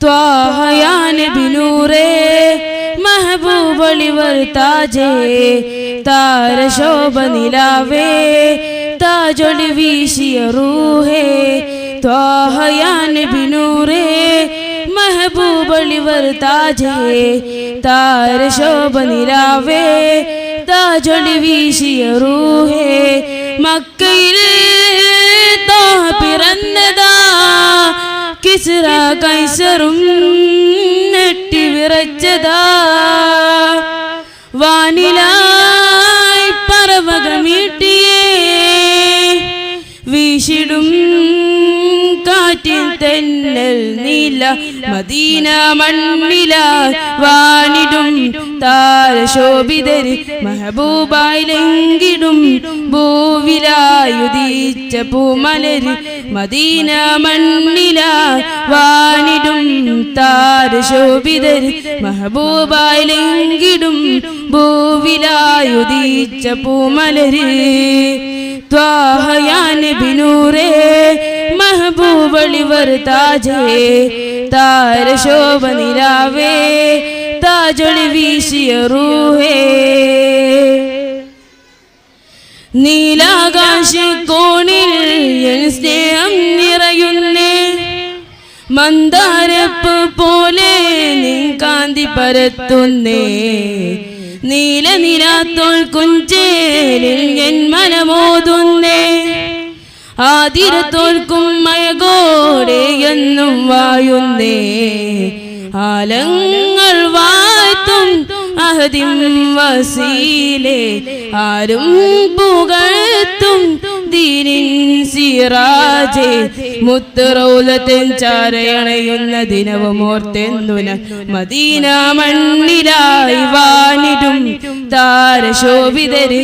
ത്വാഹയാൻ ബിനൂറേ മെഹബൂബളിവർ താജേ താരശോഭ നിലാവേ താജൊളി വീശിയ റൂഹേ ത്വാഹയാൻ ബിനൂറേ മെഹബൂബളിവർ താജേ താരശോഭ നിലാവേ താജൊളി വീശിയ റൂഹേ മക്കയിലെ കൈസറും നെട്ടി വിറച്ചതാ. തെന്നൽ നീല മദീന മണ്ണില വാണിടും താരശോഭിതര് മെഹബൂബായി ലംഘിടും ഭൂവിലായുദീച്ച പൂമലര് മദീന മണ്ണില വാണിടും താരശോഭിതര് മെഹബൂബായി ലംഘിടും ഭൂവിലായുദീച്ച പൂമലര് ത്വാഹയാൻ ബിനൂറേ മെഹബൂബളിവർ താജേ താരശോഭ നിലാവേ. താജൊളി വീശിയ റൂഹേ. നീലാകാശ കോണിൽ എൻ സ്നേഹം നിറയുന്നേ. മന്ദാരപ്പ് പോലെ നീ കാന്തി പരത്തുന്നേ. നീല നിരാത്തോൾ കുഞ്ചേലിൽ ആതിരത്തോൽക്കും മയകോടെ എന്നും വായുന്നേ ആലങ്ങൾ വാഴ്ത്തും അഹദിം വസീലേ. ആരും പുകഴ്ത്തും ചാരയണയുന്ന ദിനവും ഓർത്തെന്തുന. മദീന മണ്ണിലായി വാനിടും താരശോഭിതര്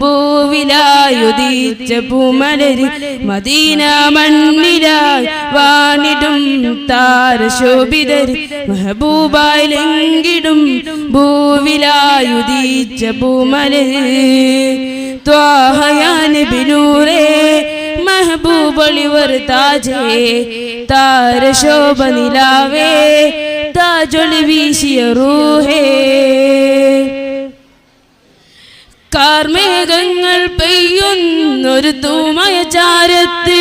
ഭൂവിലായുദീച്ച പൂമലര് മദീന മണ്ണിലായി വാണിടും താരശോഭിതര് മഹബൂബായിലെങ്കിടും ഭൂവിലായുദീച്ച പൂമലര് ത്വാഹയാൻ ബിനൂറേ മെഹബൂബളിവർ താജേ താരശോഭ നിലാവേ താജൊളി വീശിയ റൂഹേ. കാർമേഘങ്ങൾ പെയ്യുന്നൊരു തൂമയ ചാരത്ത്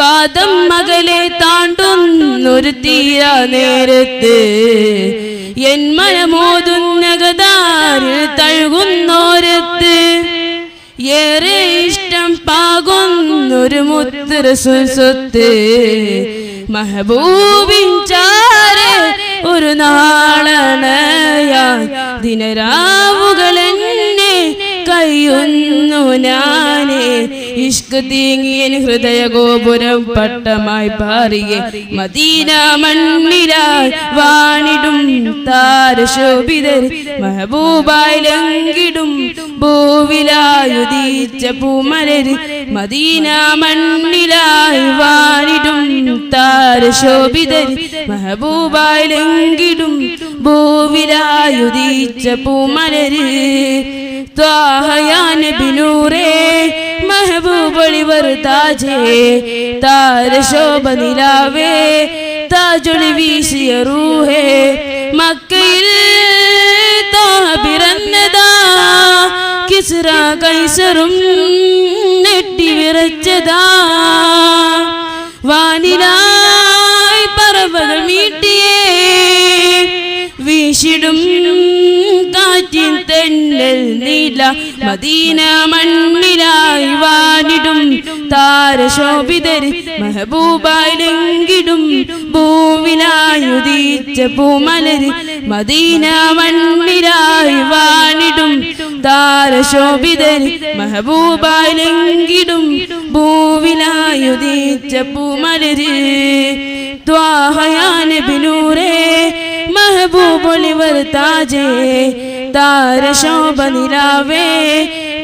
കാതം മകളെ താണ്ടുന്നൊരു തീരാ നേരത്ത് എൻ മനമോതുന്നകതാരിൽ തഴുകുന്നോരത്ത് ഏറെ ഇഷ്ടം പാകുന്നൊരു മുത്തര സ്വത്ത് മഹബൂബിൻ ചാരെ ഒരു നാളണയാൻ ദിനരാവുകളെ കയ്യുന്നു ഞാനേ. ഇഷ്ക് തീങ്ങിയൻ ഹൃദയ ഗോപുരം പട്ടമായി പാറിയെ മദീന മണ്ണിലായി വാണിടും താരശോഭിതർ. മഹബൂബായി ലങ്കിടും ഭൂവിലായുദീച്ച പൂമലര് മദീന മണ്ണിലായി വാണിടും താരശോഭിതർ. മഹബൂബായി ലങ്കിടും ഭൂവിലായുദീച്ച പൂമലര് ത്വാഹയാൻ ബിനൂറേ മെഹബൂബളിവർ താജേ താരശോഭ നിലാവേ താജൊളി വീശിയ റൂഹേ മക്കയിൽ തോഹ പിറന്നതാ കിസ്ര കൈസറും നെട്ടി വിറച്ചതാ. നീല മദീന മണ്ണിലായി വാനിടും താരശോഭിതർ മെഹബൂബായി ലംഘിടും ഭൂവിലായുദീച്ച പൂമലര് മദീന മണ്ണിലായി വാനിടും താരശോഭിതർ മെഹബൂബായി ലംഘിടും ഭൂവിലായുദീച്ച പൂമലര് ത്വാഹയാൻ ബിനൂരേ മെഹബൂബൊളിവർ താജേ താരശോഭ നിലാവേ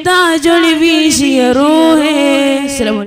താജൊളി വീശിയ റൂഹേ.